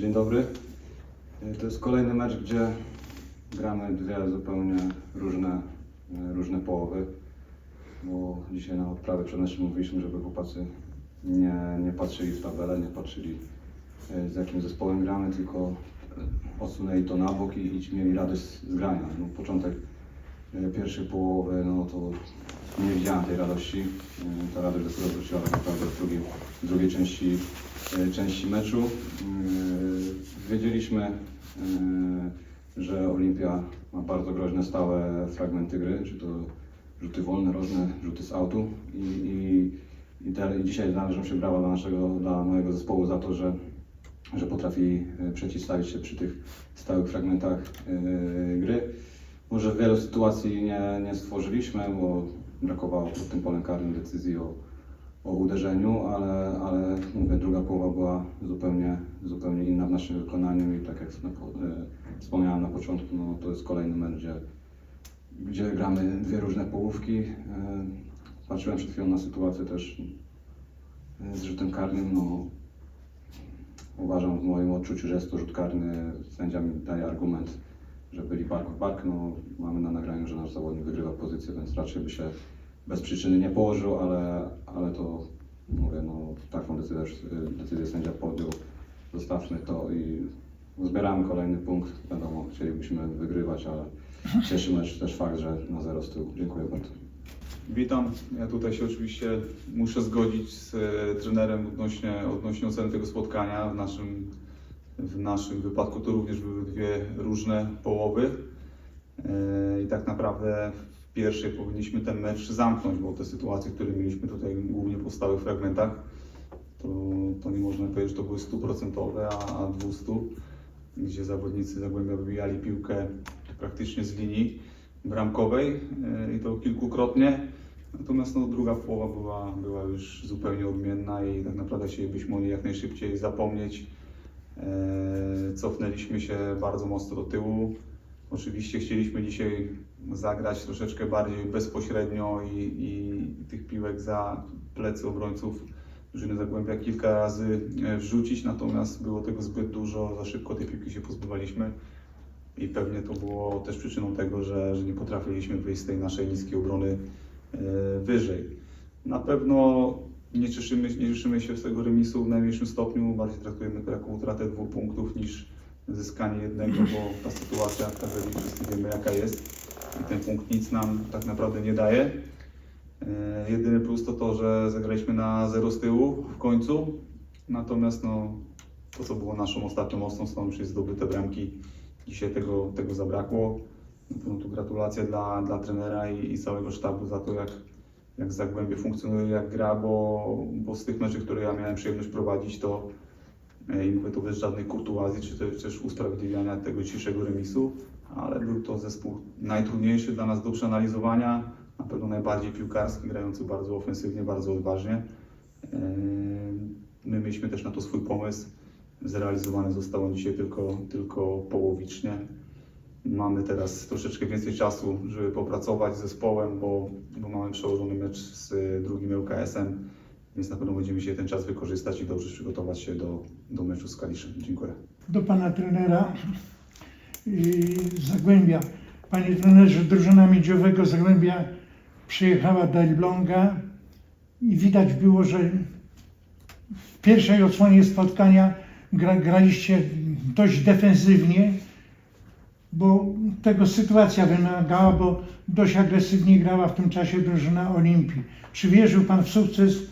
Dzień dobry. E, To jest kolejny mecz, gdzie gramy dwie zupełnie różne, e, różne połowy. Bo dzisiaj na odprawie przed meczem mówiliśmy, żeby chłopacy nie, nie patrzyli w tabelę, nie patrzyli e, z jakim zespołem gramy, tylko odsunęli to na bok i, i mieli radość z grania. No, początek pierwszej połowy, no to nie widziałem tej radości. Ta radość dopiero wróciła tak naprawdę w drugiej, w drugiej części, części meczu. Wiedzieliśmy, e, że Olimpia ma bardzo groźne stałe fragmenty gry, czy to rzuty wolne, rożne, rzuty z autu i, i, i, te, i dzisiaj należą się brawa dla naszego, dla mojego zespołu za to, że, że potrafi e, przeciwstawić się przy tych stałych fragmentach e, gry. Może wielu sytuacji nie, nie stworzyliśmy, bo brakowało pod tym polem karnym decyzji o, o uderzeniu, ale, ale mówię, druga połowa była zupełnie, zupełnie inna w naszym wykonaniu i tak jak po- e, wspomniałem na początku, no, to jest kolejny mecz, gdzie, gdzie gramy dwie różne połówki. E, Patrzyłem przed chwilą na sytuację też e, z rzutem karnym. No, uważam w moim odczuciu, że jest to rzut karny. Sędzia mi daje argument, że byli bark w bark. No, mamy na nagraniu, że nasz zawodnik wygrywa pozycję, więc raczej by się bez przyczyny nie położył, ale, ale to mówię, no, taką decyzję, decyzję sędzia podjął. Zostawmy to i zbieramy kolejny punkt. Wiadomo, chcielibyśmy wygrywać, ale cieszy nas też fakt, że na zero. Dziękuję bardzo. Witam. Ja tutaj się oczywiście muszę zgodzić z e, trenerem odnośnie, odnośnie oceny tego spotkania. W naszym, w naszym wypadku to również były dwie różne połowy. E, I tak naprawdę w pierwszej powinniśmy ten mecz zamknąć, bo te sytuacje, które mieliśmy tutaj głównie po stałych fragmentach, to, to nie można powiedzieć, że to były stuprocentowe, a, a 200, gdzie zawodnicy Zagłębia wybijali piłkę praktycznie z linii bramkowej e, i to kilkukrotnie. Natomiast no, druga połowa była, była już zupełnie odmienna i tak naprawdę chcielibyśmy o niej jak najszybciej zapomnieć. E, Cofnęliśmy się bardzo mocno do tyłu. Oczywiście chcieliśmy dzisiaj zagrać troszeczkę bardziej bezpośrednio i, i tych piłek za plecy obrońców drużyny Zagłębia kilka razy e, wrzucić, natomiast było tego zbyt dużo, za szybko tej piłki się pozbywaliśmy i pewnie to było też przyczyną tego, że, że nie potrafiliśmy wyjść z tej naszej niskiej obrony e, wyżej. Na pewno nie cieszymy, nie cieszymy się z tego remisu w najmniejszym stopniu, bardziej traktujemy to jako utratę dwóch punktów niż zyskanie jednego, bo ta sytuacja w tabeli wszyscy wiemy jaka jest i ten punkt nic nam tak naprawdę nie daje. E, Jedyny plus to to, że zagraliśmy na zero z tyłu w końcu, natomiast no, to co było naszą ostatnią mocną stroną, czyli zdobyte bramki, dzisiaj tego, tego zabrakło. Pewno tu gratulacje dla, dla trenera i, i całego sztabu za to, jak, jak Zagłębie funkcjonuje, jak gra, bo, bo z tych meczów, które ja miałem przyjemność prowadzić, to i mówię to bez żadnej kurtuazji, czy też, usprawiedliwiania tego dzisiejszego remisu, ale był to zespół najtrudniejszy dla nas do przeanalizowania, na pewno najbardziej piłkarski, grający bardzo ofensywnie, bardzo odważnie. E, My mieliśmy też na to swój pomysł. Zrealizowane zostało on dzisiaj tylko, tylko połowicznie. Mamy teraz troszeczkę więcej czasu, żeby popracować z zespołem, bo, bo mamy przełożony mecz z drugim ŁKS-em, więc na pewno będziemy się ten czas wykorzystać i dobrze przygotować się do, do meczu z Kaliszem. Dziękuję. do pana trenera yy, Zagłębia. Panie trenerze, drużyna miedziowego Zagłębia przyjechała do Elbląga i widać było, że w pierwszej odsłonie spotkania gra, graliście dość defensywnie, bo tego sytuacja wymagała, bo dość agresywnie grała w tym czasie drużyna Olimpii. Czy wierzył Pan w sukces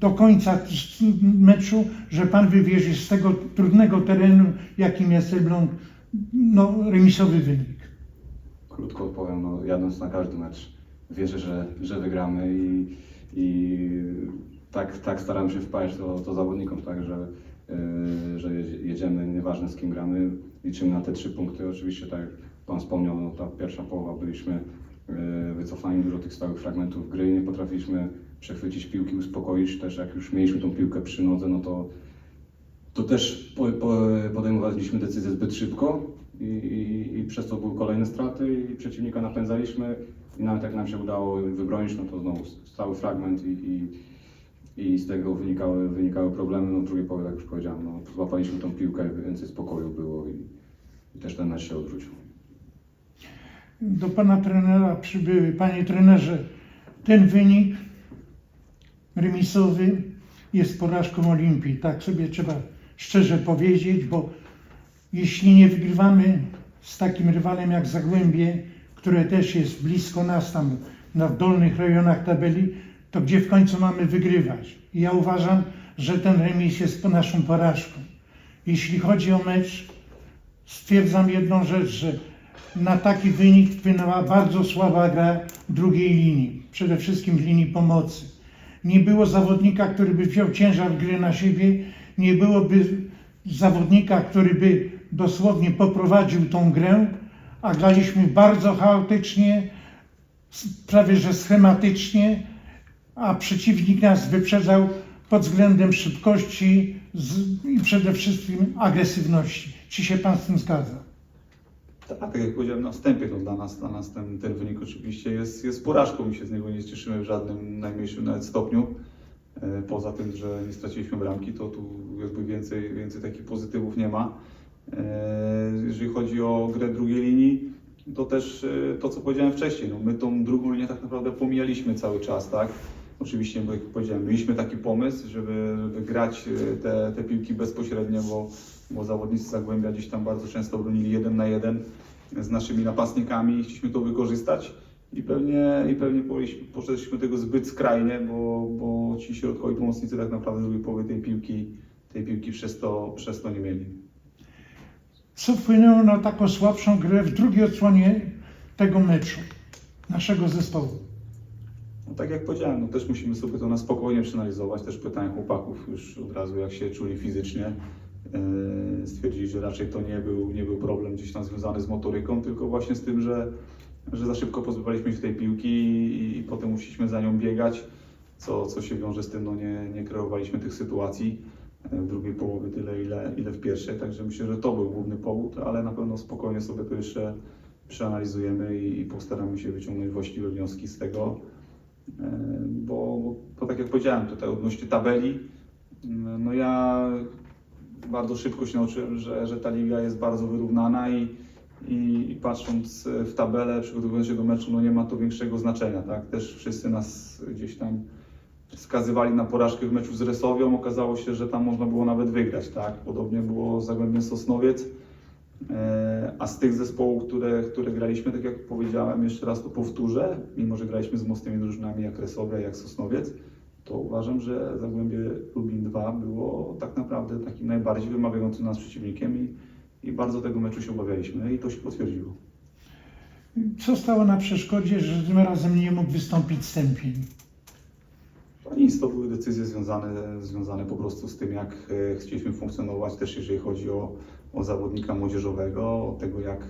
do końca meczu, że Pan wywiezie z tego trudnego terenu, jakim jest Elbląg, no, remisowy wynik? Krótko odpowiem, no, jadąc na każdy mecz wierzę, że, że wygramy i, i tak, tak staram się wpaść to, to zawodnikom, tak, że, yy, że jedzie- jedziemy, nieważne z kim gramy, liczymy na te trzy punkty. Oczywiście, tak jak Pan wspomniał, no, ta pierwsza połowa byliśmy yy, wycofani, dużo tych stałych fragmentów gry, nie potrafiliśmy przechwycić piłki, uspokoić, też jak już mieliśmy tą piłkę przy nodze, no to to też po, po, podejmowaliśmy decyzję zbyt szybko i, i, i przez to były kolejne straty i przeciwnika napędzaliśmy i nawet jak nam się udało wybronić, no to znowu cały fragment i, i i z tego wynikały, wynikały problemy. No w drugiej połowie, jak już powiedziałem, no, złapaliśmy tą piłkę, więcej spokoju było i, i też ten mecz się odwrócił. Do pana trenera przybyły, panie trenerze, ten wynik remisowy jest porażką Olimpii. Tak sobie trzeba szczerze powiedzieć, bo jeśli nie wygrywamy z takim rywalem jak Zagłębie, które też jest blisko nas tam na dolnych rejonach tabeli, to gdzie w końcu mamy wygrywać? I ja uważam, że ten remis jest naszą porażką. Jeśli chodzi o mecz, stwierdzam jedną rzecz, że na taki wynik wpłynęła bardzo słaba gra drugiej linii, przede wszystkim linii pomocy. Nie było zawodnika, który by wziął ciężar gry na siebie, nie byłoby zawodnika, który by dosłownie poprowadził tą grę, a graliśmy bardzo chaotycznie, prawie że schematycznie, a przeciwnik nas wyprzedzał pod względem szybkości i przede wszystkim agresywności. Czy się Pan z tym zgadza? Tak, tak jak powiedziałem na wstępie, to dla nas, dla nas ten, ten wynik oczywiście jest, jest porażką i się z niego nie cieszymy w żadnym najmniejszym nawet stopniu. E, Poza tym, że nie straciliśmy bramki, to tu jakby więcej, więcej takich pozytywów nie ma. E, Jeżeli chodzi o grę drugiej linii, to też e, to, co powiedziałem wcześniej, no my tą drugą linię tak naprawdę pomijaliśmy cały czas, tak? Oczywiście, bo jak powiedziałem, mieliśmy taki pomysł, żeby, żeby grać e, te, te piłki bezpośrednio, bo, bo zawodnicy Zagłębia gdzieś tam bardzo często bronili jeden na jeden z naszymi napastnikami i chcieliśmy to wykorzystać. I pewnie, i pewnie poszliśmy- tego zbyt skrajnie, bo, bo ci środkowi pomocnicy tak naprawdę drugiej połowy tej piłki, tej piłki przez to, przez to nie mieli. Co wpłynęło na taką słabszą grę w drugiej odsłonie tego meczu naszego zespołu? No tak jak powiedziałem, no też musimy sobie to na spokojnie przeanalizować. Też pytałem chłopaków już od razu, jak się czuli fizycznie. Yy, Stwierdzili, że raczej to nie był, nie był problem gdzieś tam związany z motoryką, tylko właśnie z tym, że, że za szybko pozbywaliśmy się tej piłki i, i potem musieliśmy za nią biegać, co, co się wiąże z tym, no nie, nie kreowaliśmy tych sytuacji yy, w drugiej połowie tyle, ile, ile w pierwszej. Także myślę, że to był główny powód, ale na pewno spokojnie sobie to jeszcze przeanalizujemy i, i postaramy się wyciągnąć właściwe wnioski z tego. Bo, bo tak jak powiedziałem tutaj odnośnie tabeli, no ja bardzo szybko się nauczyłem, że, że ta liga jest bardzo wyrównana i, i, i patrząc w tabelę, przygotowując się do meczu, no nie ma to większego znaczenia, tak? Też wszyscy nas gdzieś tam skazywali na porażkę w meczu z Resowią, okazało się, że tam można było nawet wygrać, tak? Podobnie było z Zagłębiem Sosnowiec. E, A z tych zespołów, które, które graliśmy, tak jak powiedziałem, jeszcze raz to powtórzę, mimo że graliśmy z mocnymi drużynami jak Resowia, jak Sosnowiec, to uważam, że Zagłębie Lubin 2 było tak naprawdę takim najbardziej wymagającym nas przeciwnikiem i, i bardzo tego meczu się obawialiśmy i to się potwierdziło. Co stało na przeszkodzie, że tym razem nie mógł wystąpić Stępień? To nic, to były decyzje związane, związane po prostu z tym, jak e, chcieliśmy funkcjonować, też jeżeli chodzi o, o zawodnika młodzieżowego, o tego, jak,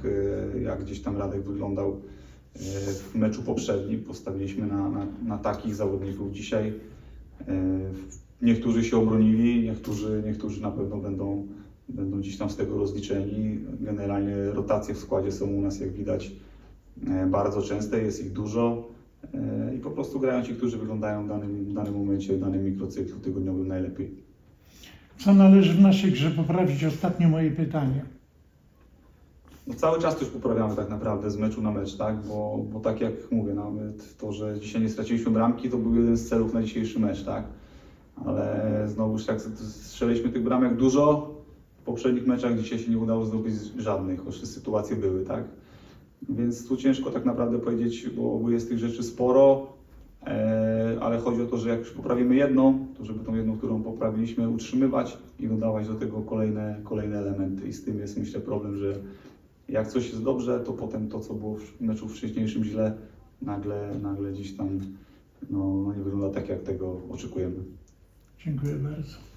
e, jak gdzieś tam Radek wyglądał e, w meczu poprzednim. Postawiliśmy na, na, na takich zawodników dzisiaj. Niektórzy się obronili, niektórzy, niektórzy na pewno będą, będą gdzieś tam z tego rozliczeni. Generalnie rotacje w składzie są u nas, jak widać, bardzo częste, jest ich dużo. E, I po prostu grają ci, którzy wyglądają w danym, w danym momencie, w danym mikrocyklu tygodniowym najlepiej. Co należy w naszej grze poprawić? Ostatnie moje pytanie. No cały czas coś poprawiamy tak naprawdę z meczu na mecz, tak? Bo, bo tak jak mówię, nawet to, że dzisiaj nie straciliśmy bramki, to był jeden z celów na dzisiejszy mecz, tak? Ale znowuż jak strzeliliśmy tych bramek dużo, w poprzednich meczach dzisiaj się nie udało zdobyć żadnych, choć te sytuacje były, tak? Więc tu ciężko tak naprawdę powiedzieć, bo, jest tych rzeczy sporo, e, ale chodzi o to, że jak już poprawimy jedną, to żeby tą jedną, którą poprawiliśmy, utrzymywać i dodawać do tego kolejne, kolejne elementy. I z tym jest myślę problem, że jak coś jest dobrze, to potem to, co było w meczu wcześniejszym źle, nagle, nagle gdzieś tam no, no nie wygląda tak, jak tego oczekujemy. Dziękuję bardzo.